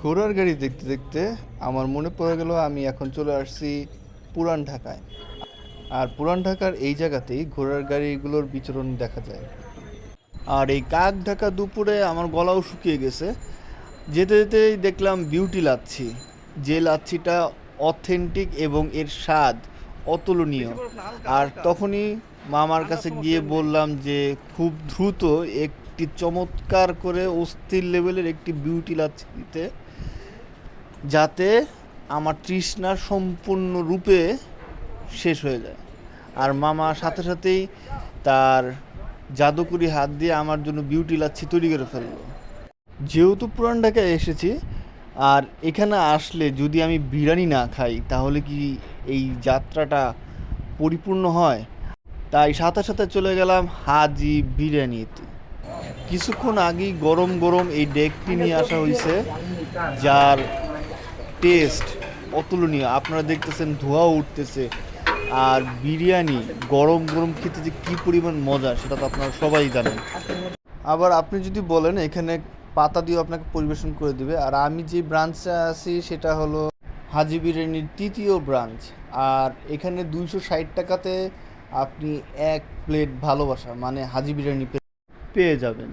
ঘোড়ার গাড়ি দেখতে দেখতে আমার মনে পড়ে গেল আমি এখন চলে আসছি পুরান ঢাকায়। আর পুরান ঢাকার এই জায়গাতেই ঘোড়ার গাড়িগুলোর বিচরণ দেখা যায়। আর এই কাক ঢাকা দুপুরে আমার গলাও শুকিয়ে গেছে। যেতে যেতেই দেখলাম বিউটি লাচ্ছি। যে লাচ্ছিটা অথেন্টিক এবং এর স্বাদ অতুলনীয়। আর তখনই মামার কাছে গিয়ে বললাম যে, খুব দ্রুত একটি চমৎকার করে অস্থির লেভেলের একটি বিউটি লাচ্ছি দিতে যাতে আমার তৃষ্ণা সম্পূর্ণ রূপে শেষ হয়ে যায়। আর মামা সাথে সাথেই তার জাদুকরি হাত দিয়ে আমার জন্য বিউটি লাচ্ছি তৈরি করে ফেলল। যেহেতু পুরান ঢাকায় এসেছি, আর এখানে আসলে যদি আমি বিরিয়ানি না খাই, তাহলে কি এই যাত্রাটা পরিপূর্ণ হয়? তাই সাথে সাথে চলে গেলাম হাজি বিরিয়ানিতে। কিছুক্ষণ আগেই গরম গরম এই ডেকটি নিয়ে আসা হয়েছে, যার টেস্ট অতুলনীয়। আপনারা দেখতেছেন ধোঁয়া উঠতেছে। আর বিরিয়ানি গরম গরম খেতে যে কী পরিমাণ মজা, সেটা তো আপনারা সবাই জানেন। আবার আপনি যদি বলেন, এখানে পাতা দিয়েও আপনাকে পরিবেশন করে দেবে। আর আমি যে ব্রাঞ্চে আছি, সেটা হলো হাজি বিরিয়ানির তৃতীয় ব্রাঞ্চ আর এখানে দুইশো ষাট টাকাতে আপনি এক প্লেট ভালোবাসা মানে হাজি বিরিয়ানি পেয়ে যাবেন।